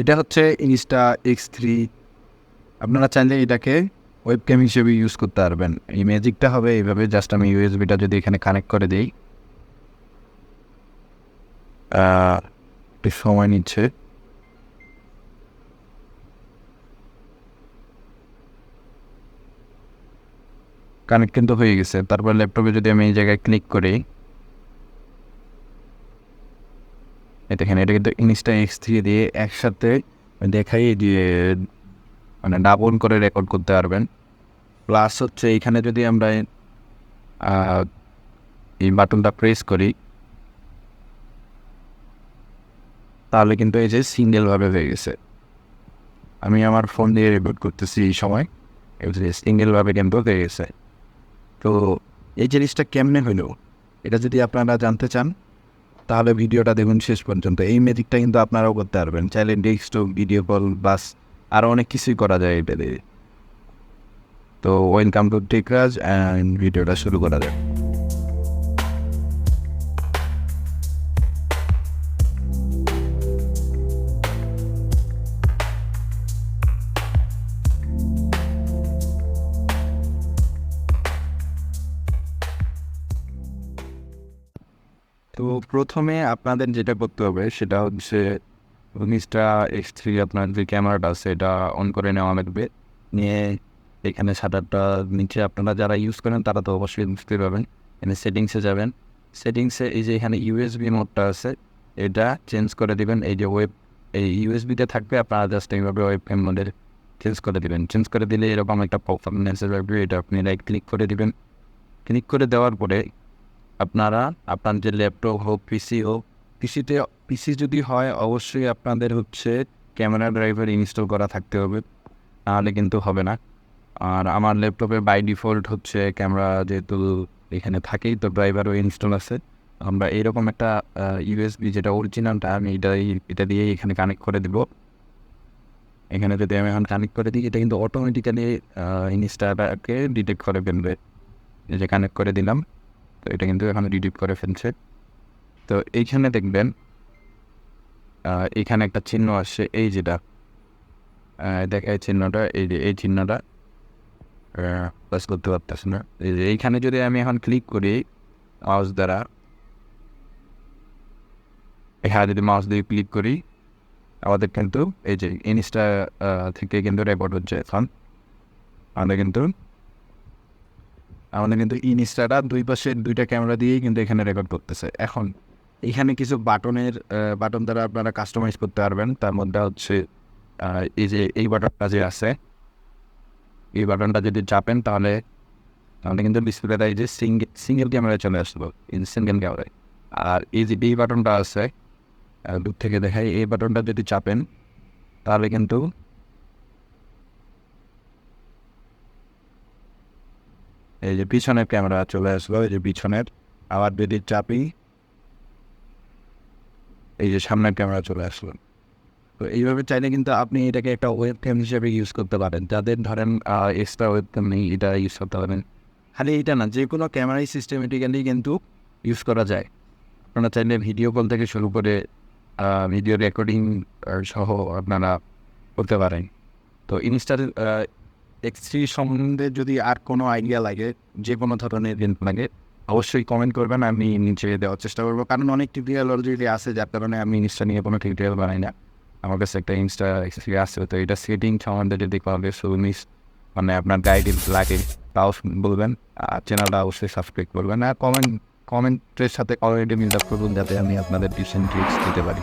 এটা হচ্ছে Insta x three আপনারা চাইলে এটাকে ওয়েব ক্যাম হিসেবে ইউজ করতে পারবেন। এই ম্যাজিকটা হবে এইভাবে জাস্ট আমি ইউএসবিটা যদি এখানে কানেক্ট করে দিই। একটু সময় নিচ্ছে। কানেক্ট কিন্তু হয়ে গেছে। তারপর ল্যাপটপে যদি আমি এই জায়গায় ক্লিক করি এই দেখেন, এটা কিন্তু ইনস্টা এক্স থ্রি দিয়ে একসাথে দেখাই যে মানে ডাবল করে রেকর্ড করতে পারবেন। প্লাস হচ্ছে এইখানে যদি আমরা এই বাটনটা প্রেস করি, তাহলে কিন্তু এই যে সিঙ্গেলভাবে হয়ে গেছে। আমি আমার ফোন দিয়ে রেকর্ড করতেছি এই সময় যে সিঙ্গেলভাবে কিন্তু হয়ে গেছে। তো এই জিনিসটা কেমনে হইল এটা যদি আপনারা জানতে চান তাহলে ভিডিওটা দেখুন শেষ পর্যন্ত। এই ম্যাজিকটা কিন্তু আপনারাও করতে পারবেন। চাইলে ডেস্কটপ ভিডিও কল বাস আরও অনেক কিছুই করা যায় এটা দিয়ে তো ওয়েলকাম টু টেকরাজ অ্যান্ড ভিডিওটা শুরু করা যাক। তো প্রথমে আপনাদের যেটা করতে হবে, সেটা হচ্ছে উনিশটা এক্স থ্রি আপনার যে ক্যামেরাটা আছে, এটা অন করে নেওয়া লাগবে। নিয়ে এখানে সাটারটা নিচে আপনারা যারা ইউজ করেন, তারা তো অবশ্যই বুঝতে পারবেন। এখানে সেটিংসে যাবেন। সেটিংসে এই যে এখানে ইউএসবি মোডটা আছে, এটা চেঞ্জ করে দিবেন। এই যে ওয়েব এই ইউএসবিতে থাকবে, আপনারা জাস্ট এইভাবে ওয়েব ফ্রেম মোডের চেঞ্জ করে দিবেন। চেঞ্জ করে দিলে এরকম একটা পারফরমেন্স আসবে। এটা আপনি লাইক ক্লিক করে দেবেন। ক্লিক করে দেওয়ার পরে আপনারা, আপনার যে ল্যাপটপ হোক পিসি হোক পিসিতে পিসি যদি হয়, অবশ্যই আপনাদের হচ্ছে ক্যামেরা ড্রাইভার ইনস্টল করা থাকতে হবে। নাহলে কিন্তু হবে না। আর আমার ল্যাপটপে বাই ডিফল্ট হচ্ছে ক্যামেরা যেহেতু এখানে থাকেই, তো ড্রাইভারও ইনস্টল আছে। আমরা এইরকম একটা ইউএসবি যেটা অরিজিনালটা আমি এটা এটা দিয়েই এখানে কানেক্ট করে দেব। এখানে যদি আমি এখন কানেক্ট করে দিই, এটা কিন্তু অটোমেটিক্যালি ইনস্টাটাকে ডিটেক্ট করে ফেলবে। যে কানেক্ট করে দিলাম। এটা কিন্তু এখন রিডিপ করে ফেলছে। তো এইখানে দেখবেন আহ, এইখানে একটা চিহ্ন আসছে এই যেটা দেখ এই চিহ্নটা এই যে এই চিহ্নটা প্লাস করতে পারতেছে না। এই যে এইখানে যদি আমি এখন ক্লিক করি মাউস দ্বারা এখানে যদি মাউস দিয়ে ক্লিক করি আমাদের কিন্তু এই যে ইনস্টা থেকে কিন্তু রেকর্ড হচ্ছে এখন। আমাদের কিন্তু আমাদের কিন্তু ইনস্টাটা দুই পাশে দুইটা ক্যামেরা দিয়েই কিন্তু এখানে রেকর্ড করতেছে। এখন এখানে কিছু বাটনের বাটন দ্বারা আপনারা কাস্টমাইজ করতে পারবেন। তার মধ্যে হচ্ছে এই যে এই বাটনটা যে আছে, এই বাটনটা যদি চাপেন তাহলে তাহলে কিন্তু ডিসপ্লেটা এই যে সিঙ্গেল সিঙ্গেল ক্যামেরায় চলে আসলো এই সিঙ্গেল ক্যামেরায় আর এই যে এই বাটনটা আছে দূর থেকে দেখাই, এই বাটনটা যদি চাপেন, তাহলে কিন্তু এই যে পিছনের ক্যামেরা চলে আসলো, এই যে পিছনের, আবার যদি চাপি, এই যে সামনের ক্যামেরা চলে আসলো। তো এইভাবে চাইলে কিন্তু আপনি এটাকে একটা ওয়েব ক্যাম হিসেবে ইউজ করতে পারেন। যাদের ধরেন এক্সট্রা ওয়েব ক্যাম নেই, এটা ইউজ করতে পারেন। খালি এটা না, যে কোনো ক্যামেরাই সিস্টেমেটিক্যালি কিন্তু ইউজ করা যায়। আপনারা চাইলে ভিডিও কল থেকে শুরু করে ভিডিও রেকর্ডিং সহ আপনারা করতে পারেন। তো ইনস্টার এক্স থ্রি সম্বন্ধে যদি আর কোনো আইডিয়া লাগে যে কোনো ধরনের রেন্ট লাগে, অবশ্যই কমেন্ট করবেন, আমি নিচে দেওয়ার চেষ্টা করব। কারণ অনেক টিউটোরিয়াল অলরেডি আছে, যার কারণে আমি ইনস্টা নিয়ে কোনো টিউটোরিয়াল বানাই না। আমার কাছে একটা ইনস্টা এক্স থ্রি আসছে তো এটা সেটিং সম্বন্ধে যদি কোনো সুমিস মানে আপনার গাইডেন্স লাগে, তাও বলবেন। আর চ্যানেলটা অবশ্যই সাবস্ক্রাইব করবেন। আর কমেন্ট কমেন্টের সাথে অলরেডি মিল আপ করবেন যাতে আমি আপনাদের টিপস দিতে পারি।